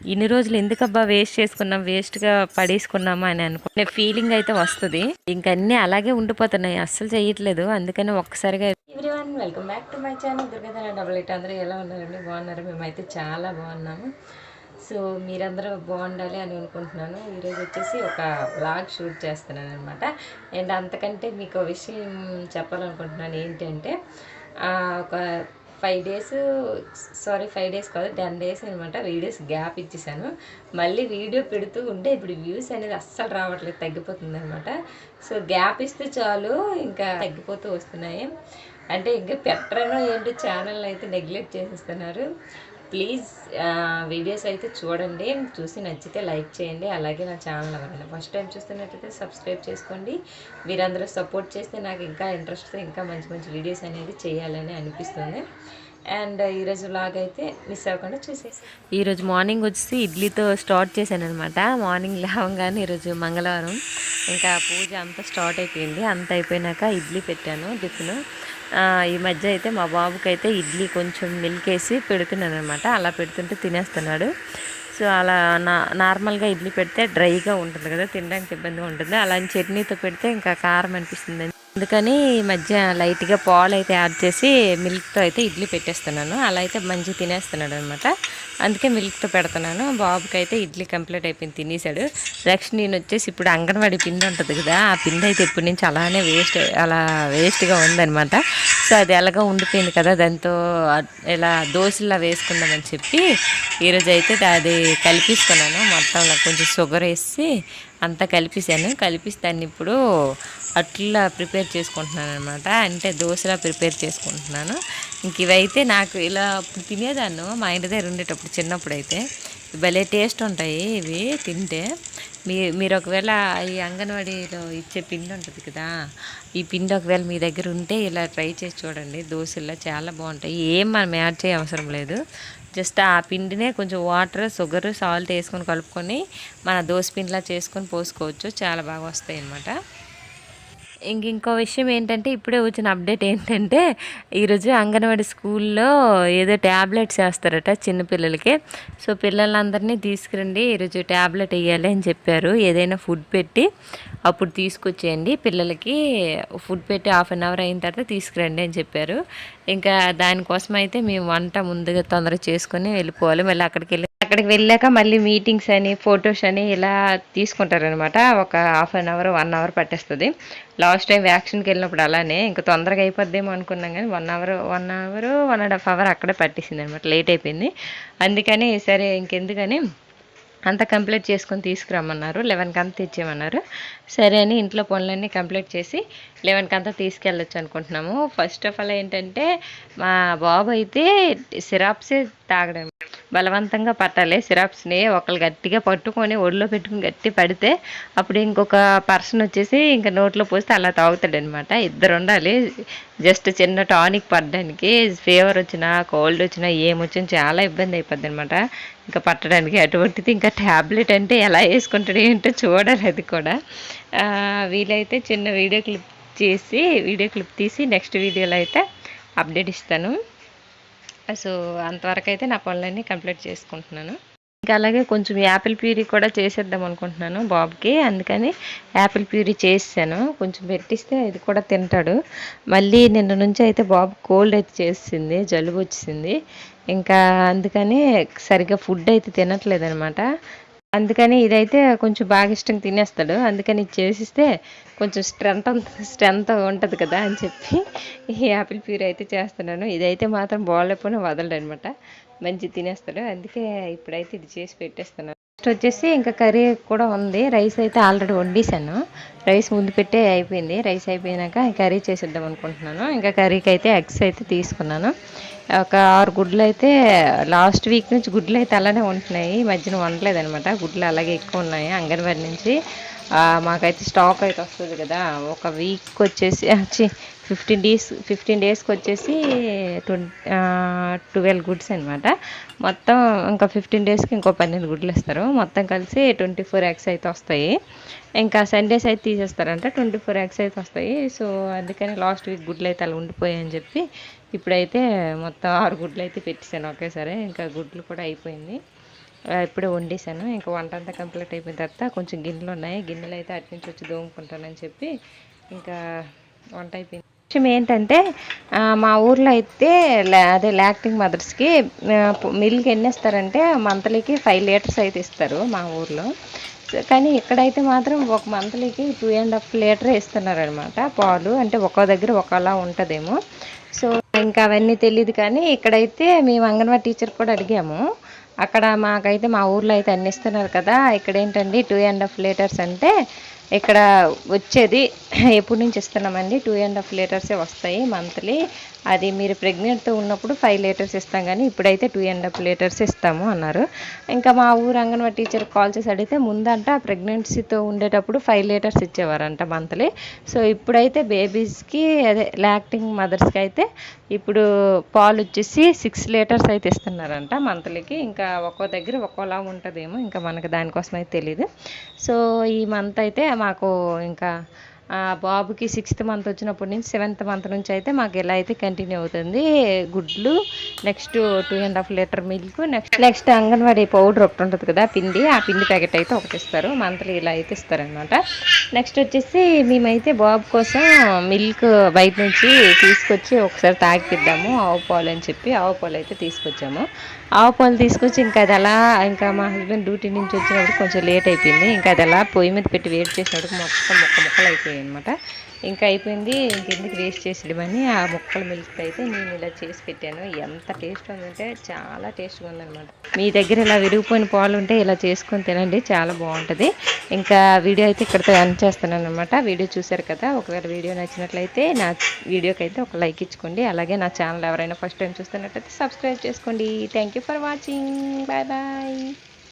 ఇన్ని రోజులు ఎందుకబ్బా వేస్ట్ చేసుకున్నాం వేస్ట్గా పడేసుకున్నామా అని అనుకునే ఫీలింగ్ అయితే వస్తుంది. ఇంకా అన్నీ అలాగే ఉండిపోతున్నాయి. అస్సలు చేయట్లేదు. అందుకని ఒక్కసారిగా everyone welcome back to my channel Durgadhana double eight అందరూ ఎలా ఉన్నారండి? బాగున్నారు? మేమైతే చాలా బాగున్నాము. సో మీరందరూ బాగుండాలి అని అనుకుంటున్నాను. ఈరోజు వచ్చేసి ఒక వ్లాగ్ షూట్ చేస్తున్నాను అనమాట అండ్ అంతకంటే మీకు విషయం చెప్పాలనుకుంటున్నాను ఏంటంటే ఒక five days sorry five days కాదు టెన్ డేస్ అనమాట వీడియోస్ గ్యాప్ ఇచ్చేసాను. మళ్ళీ వీడియో పెడుతూ ఉంటే ఇప్పుడు వ్యూస్ అనేది అస్సలు రావట్లేదు తగ్గిపోతుంది అనమాట. సో గ్యాప్ ఇస్తే చాలు ఇంకా తగ్గిపోతూ వస్తున్నాయి. అంటే ఇంకా పెట్టరనో ఏంటో ఛానల్ అయితే నెగ్లెక్ట్ చేసేస్తున్నారు. ప్లీజ్ వీడియోస్ అయితే చూడండి. చూసి నచ్చితే లైక్ చేయండి. అలాగే నా ఛానల్ ఎవరైనా ఫస్ట్ టైం చూస్తున్నట్టయితే సబ్స్క్రైబ్ చేసుకోండి. మీరందరూ సపోర్ట్ చేస్తే నాకు ఇంకా ఇంట్రెస్ట్ ఇంకా మంచి మంచి వీడియోస్ అనేది చేయాలని అనిపిస్తుంది. అండ్ ఈరోజు లాగ్ అయితే మిస్ అవ్వకుండా చూసేసి. ఈరోజు మార్నింగ్ వచ్చి ఇడ్లీతో స్టార్ట్ చేశాను అనమాట మార్నింగ్ లేవగానే ఈరోజు మంగళవారం. ఇంకా పూజ అంతా స్టార్ట్ అయిపోయింది. అంత అయిపోయినాక ఇడ్లీ పెట్టాను టిఫిన్. ఈ మధ్య అయితే మా బాబుకి అయితే ఇడ్లీ కొంచెం మిల్క్ వేసి పెడుతున్నాను అనమాట అలా పెడుతుంటే తినేస్తున్నాడు. సో అలా నా నార్మల్గా ఇడ్లీ పెడితే డ్రైగా ఉంటుంది కదా తినడానికి ఇబ్బందిగా ఉంటుంది. అలాంటి చట్నీతో పెడితే ఇంకా కారం అనిపిస్తుంది అందుకని ఈ మధ్య లైట్గా పాలు అయితే యాడ్ చేసి మిల్క్తో అయితే ఇడ్లీ పెట్టేస్తున్నాను. అలా అయితే మంచిగా తినేస్తున్నాడు అనమాట అందుకే మిల్క్తో పెడుతున్నాను. బాబుకి అయితే ఇడ్లీ కంప్లీట్ అయిపోయింది తినేసాడు. నెక్స్ట్ నేను వచ్చేసి ఇప్పుడు అంగన్వాడీ పిండి ఉంటుంది కదా ఆ పిండి అయితే ఇప్పటి నుంచి అలానే వేస్ట్ అలా వేస్ట్గా ఉందన్నమాట. సో అది ఎలాగో ఉండిపోయింది కదా దాంతో ఇలా దోశలా వేసుకుందామని చెప్పి ఈరోజు అయితే అది కలిపిస్తున్నాను మొత్తంలో కొంచెం షుగర్ వేసి అంతా కలిపేసాను. కలిపిస్తాను దాన్ని ఇప్పుడు అట్లా ప్రిపేర్ ప్రిపేర్ చేసుకుంటున్నాను అనమాట అంటే దోశలా ప్రిపేర్ చేసుకుంటున్నాను. ఇంక ఇవైతే నాకు ఇలా అప్పుడు తినేదాన్ని. మా ఇంటి దగ్గర ఉండేటప్పుడు చిన్నప్పుడు అయితే భలే టేస్ట్ ఉంటాయి ఇవి తింటే. మీ మీరు ఒకవేళ ఈ అంగన్వాడీలో ఇచ్చే పిండి ఉంటుంది కదా ఈ పిండి ఒకవేళ మీ దగ్గర ఉంటే ఇలా ట్రై చేసి చూడండి. దోశల్లో చాలా బాగుంటాయి. ఏం మనం యాడ్ చేయ అవసరం లేదు. జస్ట్ ఆ పిండినే కొంచెం వాటర్ షుగర్ సాల్ట్ వేసుకొని కలుపుకొని మన దోశ పిండిలా చేసుకొని పోసుకోవచ్చు. చాలా బాగా వస్తాయి అన్నమాట ఇంక ఇంకో విషయం ఏంటంటే ఇప్పుడే వచ్చిన అప్డేట్ ఏంటంటే ఈరోజు అంగన్వాడీ స్కూల్లో ఏదో ట్యాబ్లెట్స్ వేస్తారట చిన్నపిల్లలకి సో పిల్లలందరినీ తీసుకురండి ఈరోజు ట్యాబ్లెట్ వేయాలి అని చెప్పారు. ఏదైనా ఫుడ్ పెట్టి అప్పుడు తీసుకొచ్చేయండి. పిల్లలకి ఫుడ్ పెట్టి హాఫ్ అన్ అవర్ అయిన తర్వాత తీసుకురండి అని చెప్పారు. ఇంకా దానికోసం అయితే మేము వంట ముందుగా తొందరగా చేసుకొని వెళ్ళిపోవాలి. మళ్ళీ అక్కడికి వెళ్ళి అక్కడికి వెళ్ళాక మళ్ళీ మీటింగ్స్ అని ఫొటోస్ అని ఇలా తీసుకుంటారనమాట ఒక half an hour one hour పట్టేస్తుంది. లాస్ట్ టైం వ్యాక్సిన్కి వెళ్ళినప్పుడు అలానే ఇంకా తొందరగా అయిపోద్దేమో అనుకున్నాం కానీ one hour one hour one and half hour అక్కడే పట్టేసింది అనమాట లేట్ అయిపోయింది. అందుకని సరే ఇంకెందుకని అంతా కంప్లీట్ చేసుకొని తీసుకురమ్మన్నారు. లెవెన్కి అంతా తెచ్చేయమన్నారు సరే అని ఇంట్లో పనులన్నీ కంప్లీట్ చేసి లెవెన్కి అంతా తీసుకెళ్ళొచ్చు అనుకుంటున్నాము. ఫస్ట్ ఆఫ్ ఆల్ ఏంటంటే మా బాబు అయితే సిరాప్సే తాగడం. బలవంతంగా పట్టాలి. సిరాప్స్ని ఒకళ్ళు గట్టిగా పట్టుకొని ఒడిలో పెట్టుకుని గట్టి పడితే అప్పుడు ఇంకొక పర్సన్ వచ్చేసి ఇంకా నోట్లో పోస్తే అలా తాగుతాడు అనమాట ఇద్దరు ఉండాలి. జస్ట్ చిన్న టానిక్ పడడానికి ఫీవర్ వచ్చినా కోల్డ్ వచ్చినా ఏమొచ్చినా చాలా ఇబ్బంది అయిపోద్ది అనమాట ఇంకా పట్టడానికి అటువంటిది. ఇంకా ట్యాబ్లెట్ అంటే ఎలా వేసుకుంటాడు ఏంటో చూడాలి అది కూడా. వీలైతే చిన్న వీడియో క్లిప్ చేసి వీడియో క్లిప్ తీసి నెక్స్ట్ వీడియోలో అయితే అప్డేట్ ఇస్తాను. సో అంతవరకు అయితే నా పనులన్నీ కంప్లీట్ చేసుకుంటున్నాను. ఇంకా అలాగే కొంచెం యాపిల్ ప్యూరీ కూడా చేసేద్దాం అనుకుంటున్నాను బాబుకి. అందుకని యాపిల్ ప్యూరీ చేసాను కొంచెం పెట్టిస్తే ఇది కూడా తింటాడు. మళ్ళీ నిన్న నుంచి అయితే బాబు కోల్డ్ అయితే చేసింది జలుబు వచ్చింది. ఇంకా అందుకని సరిగ్గా ఫుడ్ అయితే తినట్లేదు అనమాట అందుకని ఇదైతే కొంచెం బాగా ఇష్టంగా తినేస్తాడు. అందుకని ఇది చేసిస్తే కొంచెం స్ట్రెంత్ స్ట్రెంత్ ఉంటుంది కదా అని చెప్పి ఈ యాపిల్ ప్యూర్ అయితే చేస్తున్నాను. ఇదైతే మాత్రం బాగాలేకపోయినా వదలడు అనమాట మంచి తినేస్తాడు. అందుకే ఇప్పుడైతే ఇది చేసి పెట్టేస్తున్నాను. నెక్స్ట్ వచ్చేసి ఇంకా కర్రీ కూడా ఉంది. రైస్ అయితే ఆల్రెడీ వండేసాను రైస్ ముందు పెట్టే అయిపోయింది. రైస్ అయిపోయినాక కర్రీ చేసేద్దాం అనుకుంటున్నాను. ఇంకా కర్రీకి అయితే ఎగ్స్ అయితే తీసుకున్నాను. ఒక ఆరు గుడ్లు అయితే లాస్ట్ వీక్ నుంచి గుడ్లు అయితే అలానే ఉంటున్నాయి. ఈ మధ్యన వండలేదు అనమాట గుడ్లు అలాగే ఎక్కువ ఉన్నాయి అంగన్వాడి నుంచి. మాకైతే స్టాక్ అయితే వస్తుంది కదా. ఒక వీక్ వచ్చేసి వచ్చి ఫిఫ్టీన్ డేస్ ఫిఫ్టీన్ డేస్కి వచ్చేసి ట్వంటీ ట్వెల్వ్ గుడ్స్ అనమాట మొత్తం ఇంకా ఫిఫ్టీన్ డేస్కి ఇంకో పన్నెండు గుడ్లు ఇస్తారు. మొత్తం కలిసి ట్వంటీ ఫోర్ ఎగ్స్ అయితే వస్తాయి. ఇంకా సండేస్ అయితే తీసేస్తారంట. ట్వంటీ ఫోర్ ఎగ్స్ అయితే వస్తాయి. సో అందుకని లాస్ట్ వీక్ గుడ్లు అయితే అలా ఉండిపోయాయి అని చెప్పి ఇప్పుడైతే మొత్తం ఆరు గుడ్లు అయితే పెట్టేశాను ఒకేసారి. ఇంకా గుడ్లు కూడా అయిపోయింది. ఇప్పుడు వండేసాను ఇంకా వంట అంతా కంప్లీట్ అయిపోయిన తర్వాత కొంచెం గిన్నెలు ఉన్నాయి. గిన్నెలు అయితే అటు నుంచి వచ్చి దోముకుంటానని చెప్పి ఇంకా వంట అయిపోయింది. విషయం ఏంటంటే మా ఊర్లో అయితే అదే లాక్టింగ్ మదర్స్కి మిల్క్ ఎన్ని ఇస్తారంటే మంత్లీకి ఫైవ్ లీటర్స్ అయితే ఇస్తారు మా ఊర్లో. కానీ ఇక్కడైతే మాత్రం ఒక మంత్లీకి టూ అండ్ హాఫ్ లీటర్ ఇస్తున్నారు అనమాట పాలు. అంటే ఒక్కో దగ్గర ఒకలా ఉంటుందేమో. సో ఇంకా అవన్నీ తెలియదు కానీ ఇక్కడైతే మేము అంగన్వాడీ టీచర్ కూడా అడిగాము. అక్కడ మాకైతే మా ఊర్లో అయితే అన్ని ఇస్తున్నారు కదా. ఇక్కడ ఏంటండి టూ అండ్ హాఫ్ లీటర్స్ అంటే ఇక్కడ వచ్చేది ఎప్పటి నుంచి ఇస్తున్నామండి? టూ అండ్ హాఫ్ లీటర్సే వస్తాయి మంత్లీ. అది మీరు ప్రెగ్నెంట్తో ఉన్నప్పుడు ఫైవ్ లీటర్స్ ఇస్తాం కానీ ఇప్పుడైతే టూ అండ్ హాఫ్ లీటర్స్ ఇస్తాము అన్నారు. ఇంకా మా ఊరు అంగన్వాడీ టీచర్ కాల్ చేసి అడిగితే ముందంట ప్రెగ్నెన్సీతో ఉండేటప్పుడు ఫైవ్ లీటర్స్ ఇచ్చేవారంట మంత్లీ. సో ఇప్పుడైతే బేబీస్కి అదే లాక్టింగ్ మదర్స్కి అయితే ఇప్పుడు పాలు వచ్చేసి సిక్స్ లీటర్స్ అయితే ఇస్తున్నారంట మంత్లీకి. ఇంకా ఒక్కో దగ్గర ఒక్కోలా ఉంటుందేమో ఇంకా మనకు దానికోసం అయితే తెలియదు సో ఈ మంత్ అయితే మాకు ఇంకా బాబుకి సిక్స్త్ మంత్ వచ్చినప్పటి నుంచి సెవెంత్ మంత్ నుంచి అయితే మాకు ఇలా అయితే కంటిన్యూ అవుతుంది గుడ్లు next two and half litre milk next next anganwadi powder ఒకటి ఉంటుంది కదా పిండి ఆ పిండి ప్యాకెట్ అయితే ఒకటి ఇస్తారు మంత్లీ ఇలా అయితే ఇస్తారనమాట నెక్స్ట్ వచ్చేసి మేమైతే బాబు కోసం మిల్క్ బయట నుంచి తీసుకొచ్చి ఒకసారి తాగిద్దాము ఆవు పాలు అని చెప్పి ఆవు పాలు అయితే తీసుకొచ్చాము. ఆవు పాలు తీసుకొచ్చి ఇంకా అది అలా ఇంకా మా హస్బెండ్ డ్యూటీ నుంచి వచ్చినప్పుడు కొంచెం లేట్ అయిపోయింది ఇంకా అది అలా పొయ్యి మీద పెట్టి వేడి చేసినప్పుడు మొత్తం ముక్క ముక్కలు అయిపోయాయి. అనమాట ఇంకా అయిపోయింది ఇంకెందుకు వేస్ట్ చేసేయమని ఆ ముక్కల మిల్క్ అయితే నేను ఇలా చేసి పెట్టాను. ఎంత టేస్ట్ ఉందంటే చాలా టేస్ట్గా ఉందన్నమాట. మీ దగ్గర ఇలా విరిగిపోయిన పాలు ఉంటే ఇలా చేసుకొని తినండి చాలా బాగుంటుంది. ఇంకా వీడియో అయితే ఇక్కడితో ఎండ్ చేస్తున్నాను అనమాట వీడియో చూశారు కదా ఒకవేళ వీడియో నచ్చినట్లయితే నా వీడియోకి అయితే ఒక లైక్ ఇచ్చుకోండి. అలాగే నా ఛానల్ ఎవరైనా ఫస్ట్ టైం చూస్తున్నట్లయితే సబ్స్క్రైబ్ చేసుకోండి. Thank you for watching bye bye